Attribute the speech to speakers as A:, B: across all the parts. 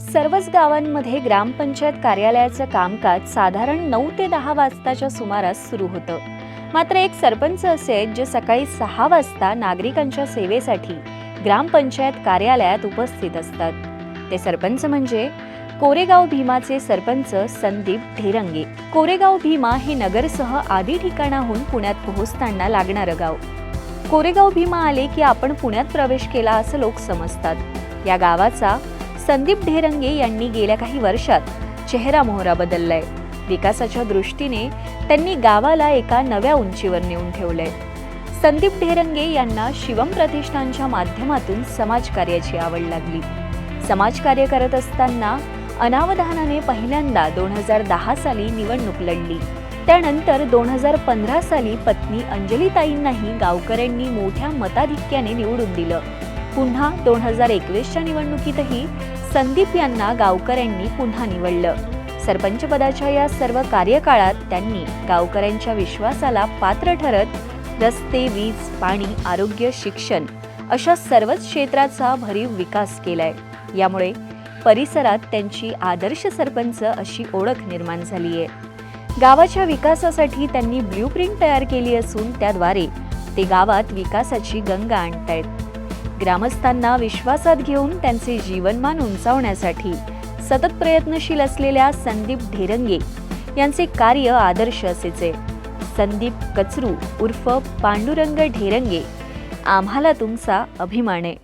A: सर्वच गावांमध्ये ग्रामपंचायत कार्यालयाचं कामकाज साधारण नऊ ते दहा वाजताच्या सुमारास सुरू होतं. मात्र एक सरपंच असे आहेत जे सकाळी सहा वाजता नागरिकांच्या सेवेसाठी ग्रामपंचायत कार्यालयात उपस्थित असतात. ते सरपंच म्हणजे कोरेगाव भीमाचे सरपंच संदीप ढेरंगे. कोरेगाव भीमा हे नगरसह आदी ठिकाणाहून पुण्यात पोहोचताना लागणारं गाव. कोरेगाव भीमा आले की आपण पुण्यात प्रवेश केला असं लोक समजतात. या गावाचा संदीप ढेरंगे यांनी गेल्या काही वर्षात चेहरा मोहरा बदललाय. विकासाच्या दृष्टीने त्यांनी गावाला एका नव्या उंचीवर नेऊन ठेवलंय. संदीप ढेरंगे यांना शिवम प्रतिष्ठानच्या माध्यमातून समाजकार्याची आवड लागली. समाजकार्य करत असताना अनावधानाने पहिल्यांदा दोन हजार दहा साली निवडणूक लढली. त्यानंतर दोन हजार पंधरा साली पत्नी अंजलीताईंनाही गावकऱ्यांनी मोठ्या मताधिक्याने निवडून दिलं. पुन्हा दोन हजार एकवीसच्या निवडणुकीतही संदीप यांना गावकऱ्यांनी पुन्हा निवडलं. सरपंचपदाच्या या सर्व कार्यकाळात त्यांनी गावकऱ्यांच्या विश्वासाला पात्र ठरत रस्ते वीज पाणी आरोग्य शिक्षण अशा सर्वच क्षेत्राचा भरीव विकास केलाय. यामुळे परिसरात त्यांची आदर्श सरपंच अशी ओळख निर्माण झाली आहे गावाच्या विकासासाठी त्यांनी ब्ल्यूप्रिंट तयार केली असून त्याद्वारे ते गावात विकासाची गंगा आणतायत. ग्रामस्थांना विश्वासात घेऊन त्यांचे जीवनमान उंचावण्यासाठी सतत प्रयत्नशील असलेल्या संदीप ढेरंगे यांचे कार्य आदर्श असेचे. संदीप कचरू उर्फ पांडुरंग ढेरंगे आम्हाला तुमचा अभिमान. आहे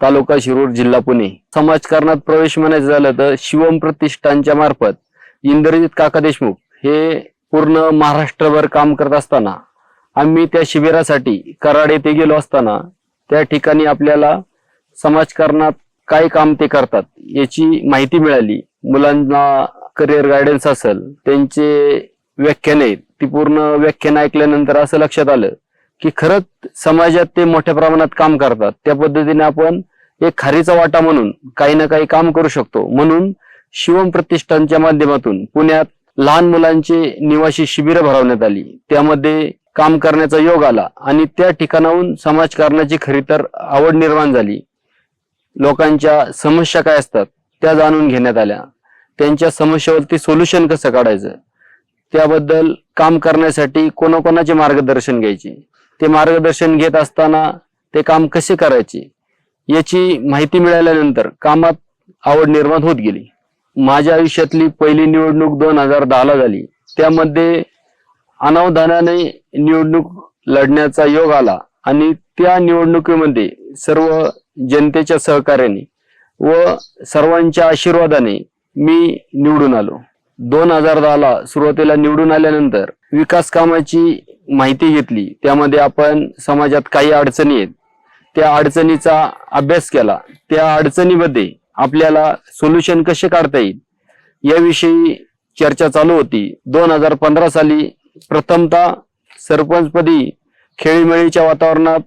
B: तालुका शिरूर जिल्हा पुणे. समाजकारणात प्रवेश म्हणायचं झालं तर शिवम प्रतिष्ठानच्या मार्फत इंद्रजित काका देशमुख हे पूर्ण महाराष्ट्रभर काम करत असताना आम्ही त्या शिबिरासाठी कराड येथे गेलो असताना त्या ठिकाणी आपल्याला समाजकारणात काय काम ते करतात याची माहिती मिळाली. मुलांना करिअर गायडन्स असेल त्यांचे व्याख्यान आहेत ती पूर्ण व्याख्यान ऐकल्यानंतर असं लक्षात आलं की खरंच समाजात ते मोठ्या प्रमाणात काम करतात. त्या पद्धतीने आपण एक खारीचा वाटा म्हणून काही ना काही काम करू शकतो. म्हणून शिवम प्रतिष्ठानच्या माध्यमातून पुण्यात लहान मुलांचे निवासी शिबिरं भरवण्यात आली. त्यामध्ये काम करण्याचा योग आला आणि त्या ठिकाणाहून समाजकारणाची खरी तर आवड निर्माण झाली. लोकांच्या समस्या काय असतात त्या जाणून घेण्यात आल्या. त्यांच्या समस्यावरती सोल्युशन कसं काढायचं? त्याबद्दल काम करण्यासाठी कोणाकोणाचे मार्गदर्शन घ्यायचे? ते मार्गदर्शन घेत असताना ते काम कसे करायचे याची माहिती मिळाल्यानंतर कामात आवड निर्माण होत गेली. माझ्या आयुष्यातली पहिली निवडणूक दोन हजार दहाला झाली. त्यामध्ये अनावधानाने निवडणूक लढण्याचा योग आला आणि त्या निवडणुकीमध्ये सर्व जनतेच्या सहकार्याने व सर्वांच्या आशीर्वादाने मी निवडून आलो. दोन हजार दहाला सुरुवातीला निवडून आल्यानंतर विकास कामाची माहिती घेतली. त्यामध्ये आपण समाजात काही अडचणी आहेत. त्या अडचणीचा अभ्यास केला. त्या अडचणीमध्ये आपल्याला सोल्युशन कसे काढता येईल याविषयी चर्चा चालू होती. दोन हजार पंधरा साली प्रथमतः सरपंचपदी खेळीमेळीच्या वातावरणात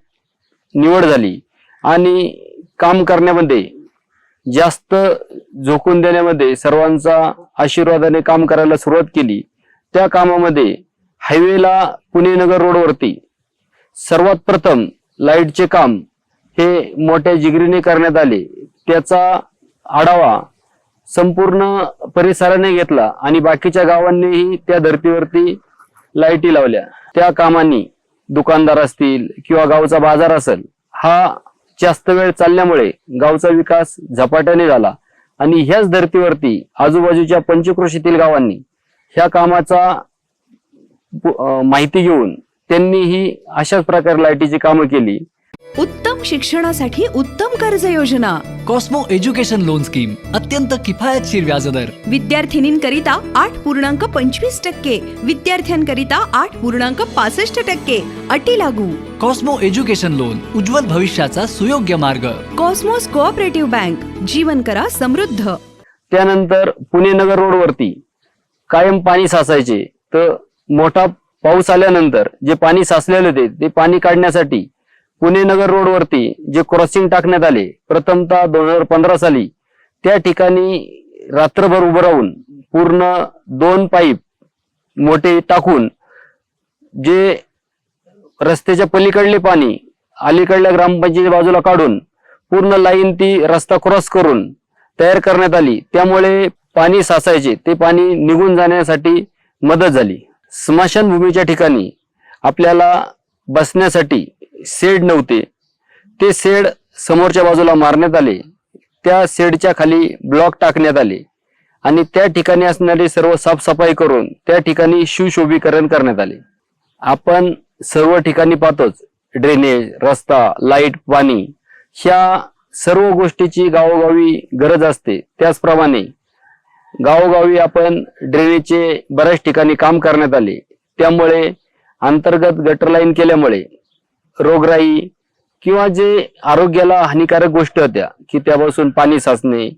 B: निवड झाली आणि काम करण्यामध्ये जास्त झोकून देण्यामध्ये सर्वांचा आशीर्वादाने काम करायला सुरुवात केली. त्या कामामध्ये हायवेला पुणे नगर रोडवरती सर्वात प्रथम लाईटचे काम हे मोठ्या जिगरीने करण्यात आले. त्याचा आढावा संपूर्ण परिसराने घेतला आणि बाकीच्या गावांनीही त्या धर्तीवरती लाईटी लावल्या. त्या कामांनी दुकानदार असतील किंवा गावचा बाजार असेल हा जास्त वेळ चालल्यामुळे गावचा विकास झपाट्याने झाला. आणि ह्याच धर्तीवरती आजूबाजूच्या पंचक्रोशीतील गावांनी ह्या कामाचा माहिती घेऊन त्यांनीही अशाच प्रकारे लाईटीची कामं केली.
C: उत्तम शिक्षणासाठी उत्तम कर्ज योजना कॉस्मो एज्युकेशन लोन स्कीम अत्यंत किफायतशीर व्याजदर.
D: विद्यार्थिनींकरिता आठ पूर्णांक पंचवीस टक्के विद्यार्थ्यांकरिता आठ पूर्णांक पासष्ट टक्के अटी लागू.
C: कॉस्मो एज्युकेशन लोन उज्ज्वल भविष्याचा सुयोग्य मार्ग.
D: कॉस्मोस कोऑपरेटिव्ह बँक जीवन करा समृद्ध.
B: त्यानंतर पुणे नगर रोडवरती कायम पाणी साचायचे. तर मोठा पाऊस आल्यानंतर जे पाणी साचलेले होते ते पाणी काढण्यासाठी पुणे नगर रोडवरती जे क्रॉसिंग टाकण्यात आले प्रथमतः दोन हजार पंधरा साली त्या ठिकाणी रात्रभर उभं राहून पूर्ण दोन पाईप मोठे टाकून जे रस्त्याच्या पलीकडले पाणी अलीकडल्या ग्रामपंचायती बाजूला काढून पूर्ण लाईन ती रस्ता क्रॉस करून तयार करण्यात आली. त्यामुळे पाणी साचायचे ते पाणी निघून जाण्यासाठी मदत झाली. स्मशानभूमीच्या ठिकाणी आपल्याला बसण्यासाठी शेड नव्हते. ते शेड समोरच्या बाजूला मारण्यात आले. त्या शेडच्या खाली ब्लॉक टाकण्यात आले. आणि त्या ठिकाणी असणारी सर्व साफसफाई करून त्या ठिकाणी सुशोभीकरण करण्यात आले. आपण सर्व ठिकाणी पाहतोच ड्रेनेज रस्ता लाइट पाणी ह्या सर्व गोष्टीची गावोगावी गरज असते. त्याचप्रमाणे गावोगावी आपण ड्रेनेजचे बऱ्याच ठिकाणी काम करण्यात आले. त्यामुळे अंतर्गत गटर लाईन केल्यामुळे रोगराई किंवा जे आरोग्याला हानिकारक गोष्टी होत्या की त्यापासून पाणी साचणे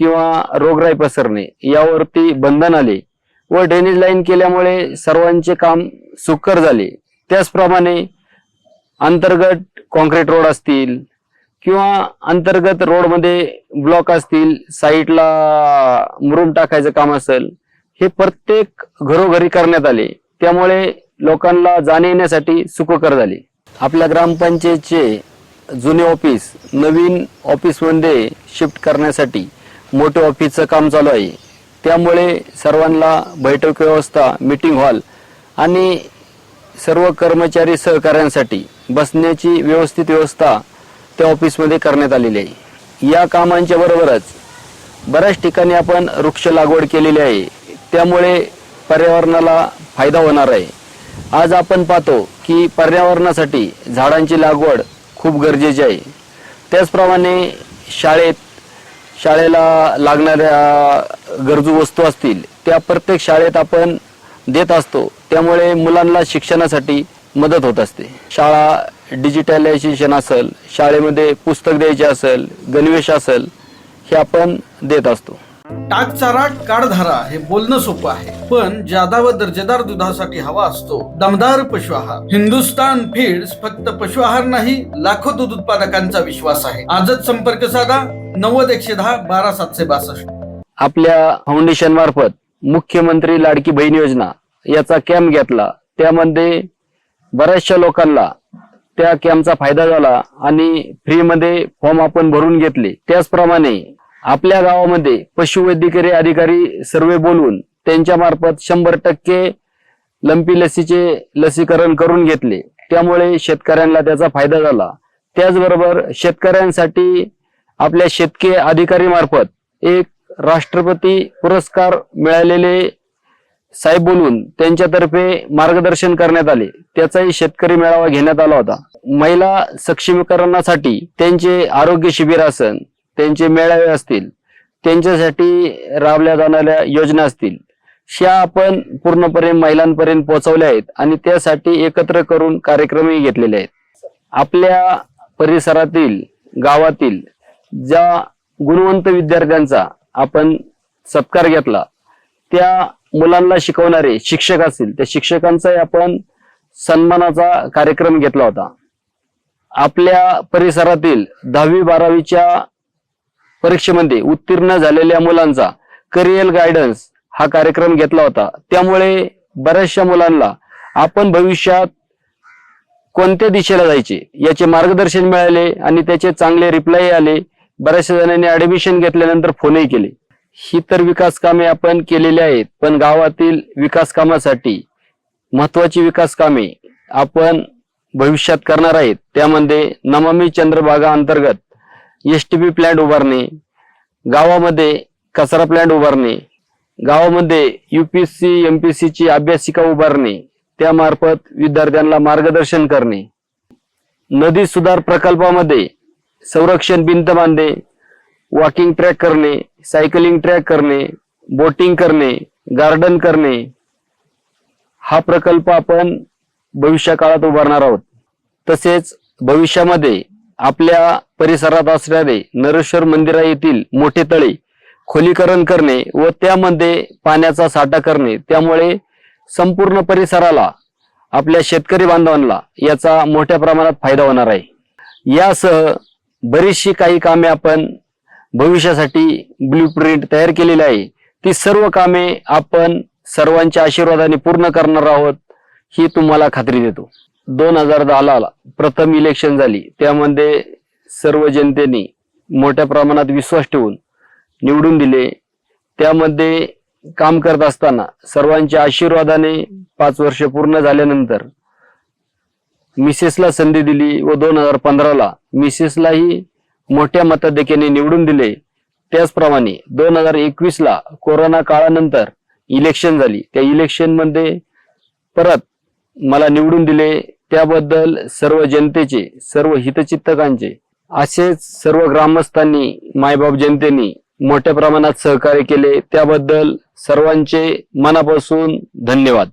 B: किंवा रोगराई पसरणे यावरती बंधन आले व ड्रेनेज लाईन केल्यामुळे सर्वांचे काम सुकर झाले. त्याचप्रमाणे अंतर्गत कॉन्क्रीट रोड असतील किंवा अंतर्गत रोडमध्ये ब्लॉक असतील साईडला मुरुम टाकायचं काम असेल हे प्रत्येक घरोघरी करण्यात आले. त्यामुळे लोकांना जाणे येण्यासाठी सुखकर झाले. आपल्या ग्रामपंचायतचे जुने ऑफिस नवीन ऑफिसमध्ये शिफ्ट करण्यासाठी मोठे ऑफिसचं काम चालू आहे. त्यामुळे सर्वांना बैठक व्यवस्था मीटिंग हॉल आणि सर्व कर्मचारी सहकाऱ्यांसाठी बसण्याची व्यवस्थित व्यवस्था त्या ऑफिसमध्ये करण्यात आलेली आहे. या कामांच्या बरोबरच बऱ्याच ठिकाणी आपण वृक्ष लागवड केलेली आहे. त्यामुळे पर्यावरणाला फायदा होणार आहे. आज आपण पाहतो की पर्यावरणासाठी झाडांची लागवड खूप गरजेची आहे. त्याचप्रमाणे शाळेत शाळेला लागणाऱ्या गरजू वस्तू असतील त्या प्रत्येक शाळेत आपण देत असतो. त्यामुळे मुलांना शिक्षणासाठी मदत होत असते. शाळा डिजिटलायझेशन असेल शाळेमध्ये पुस्तक द्यायचे असेल गणवेश असेल हे आपण देत असतो.
E: टाक चारा काढधारा हे बोलणं सोपं आहे. पण जादा व दर्जेदार दुधासाठी हवा असतो. दमदार पशु आहार. हिंदुस्तान फीड्स फक्त पशु आहार नाही लाखो दूध उत्पादकांचा विश्वास आहे. आजच संपर्क साधा. नव्वद एकशे दहा बारा सातशे बासष्ट.
B: आपल्या फाउंडेशन मार्फत मुख्यमंत्री लाडकी बहीण योजना याचा कॅम्प घेतला. त्यामध्ये बऱ्याचशा लोकांना त्या कॅम्पचा फायदा झाला आणि फ्रीमध्ये फॉर्म आपण भरून घेतले. त्याचप्रमाणे आपल्या गावामध्ये पशुवैद्यकीय अधिकारी सर्वे बोलवून त्यांच्या मार्फत शंभर टक्के लंपी लसीचे लसीकरण करून घेतले. त्यामुळे शेतकऱ्यांना त्याचा फायदा झाला. त्याचबरोबर शेतकऱ्यांसाठी आपल्या शेतके अधिकारी मार्फत एक राष्ट्रपती पुरस्कार मिळालेले साहेब बोलून त्यांच्यातर्फे मार्गदर्शन करण्यात आले. त्याचाही शेतकरी मेळावा घेण्यात आला होता. महिला सक्षमीकरणासाठी त्यांचे आरोग्य शिबिर असन त्यांचे मेळावे असतील त्यांच्यासाठी राबल्या जाणाऱ्या योजना असतील ह्या आपण पूर्णपणे महिलांपर्यंत पोहोचवल्या आहेत आणि त्यासाठी एकत्र करून कार्यक्रमही घेतलेले आहेत. आपल्या परिसरातील गावातील ज्या गुणवंत विद्यार्थ्यांचा आपण सत्कार घेतला त्या मुलांना शिकवणारे शिक्षक असतील त्या शिक्षकांचाही आपण सन्मानाचा कार्यक्रम घेतला होता. आपल्या परिसरातील दहावी बारावीच्या परीक्षेमध्ये उत्तीर्ण झालेल्या मुलांचा करिअर गायडन्स हा कार्यक्रम घेतला होता. त्यामुळे बऱ्याचशा मुलांना आपण भविष्यात कोणत्या दिशेला जायचे याचे मार्गदर्शन मिळाले आणि त्याचे चांगले रिप्लाय आले बऱ्याचशा जणांनी ऍडमिशन घेतल्यानंतर फोनही केले. ही तर विकास कामे आपण केलेली आहेत पण गावातील विकास कामासाठी महत्वाची विकास कामे आपण भविष्यात करणार आहेत. त्यामध्ये नमामी चंद्रभागा अंतर्गत एसटीपी टी प्लॅन्ट उभारणे गावामध्ये कचरा प्लॅन्ट उभारणे गावामध्ये युपीएससी एमपीएससी ची अभ्यासिका उभारणे त्यामार्फत विद्यार्थ्यांना मार्गदर्शन करणे. नदी सुधार प्रकल्पामध्ये संरक्षण भिंत बांधणे वॉकिंग ट्रॅक करणे सायकलिंग ट्रॅक करणे बोटिंग करणे गार्डन करणे. हा प्रकल्प आपण भविष्य काळात उभारणार आहोत. तसेच भविष्यामध्ये आपल्या परिसरात असणारे नरेश्वर मंदिरा येथील मोठे तळे खोलीकरण करणे व त्यामध्ये पाण्याचा साठा करणे त्यामुळे संपूर्ण परिसराला आपल्या शेतकरी बांधवांना याचा मोठ्या प्रमाणात फायदा होणार आहे. यासह बरीचशी काही कामे आपण भविष्यासाठी ब्ल्यू प्रिंट तयार केलेली आहे. ती सर्व कामे आपण सर्वांच्या आशीर्वादाने पूर्ण करणार आहोत ही तुम्हाला खात्री देतो. दोन हजार दहाला प्रथम इलेक्शन झाली. त्यामध्ये सर्व जनतेने मोठ्या प्रमाणात विश्वास ठेवून निवडून दिले. त्यामध्ये काम करत असताना सर्वांच्या आशीर्वादाने पाच वर्ष पूर्ण झाल्यानंतर मिसेसला संधी दिली व दोन हजार पंधराला मिसेसलाही मोठ्या मताधिक्याने निवडून दिले. त्याचप्रमाणे दोन हजार एकवीस ला कोरोना काळानंतर इलेक्शन झाली. त्या इलेक्शनमध्ये परत मला निवडून दिले. त्याबद्दल सर्व जनतेचे सर्व हितचिंतकांचे असेच सर्व ग्रामस्थांनी मायबाप जनतेने मोठ्या प्रमाणात सहकार्य केले. त्याबद्दल सर्वांचे मनापासून धन्यवाद.